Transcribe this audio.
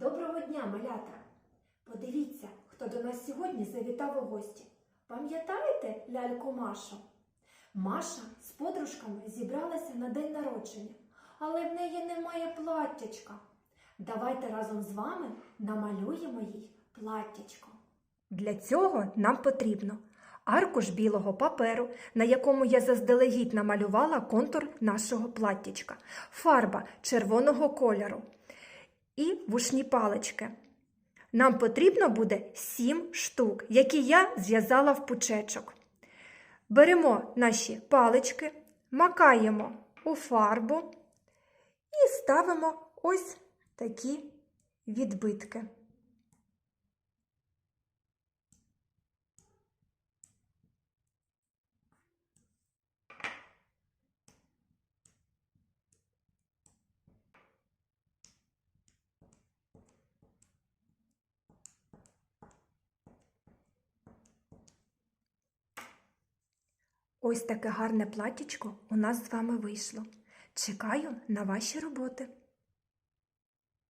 Доброго дня, малята! Подивіться, хто до нас сьогодні завітав у гості. Пам'ятаєте ляльку Машу? Маша з подружками зібралася на день народження, але в неї немає платтячка. Давайте разом з вами намалюємо їй платтячко. Для цього нам потрібно аркуш білого паперу, на якому я заздалегідь намалювала контур нашого платтячка, фарба червоного кольору і вушні палички. Нам потрібно буде 7 штук, які я зв'язала в пучечок. Беремо наші палички, макаємо у фарбу і ставимо ось такі відбитки. Ось таке гарне платтячко у нас з вами вийшло. Чекаю на ваші роботи.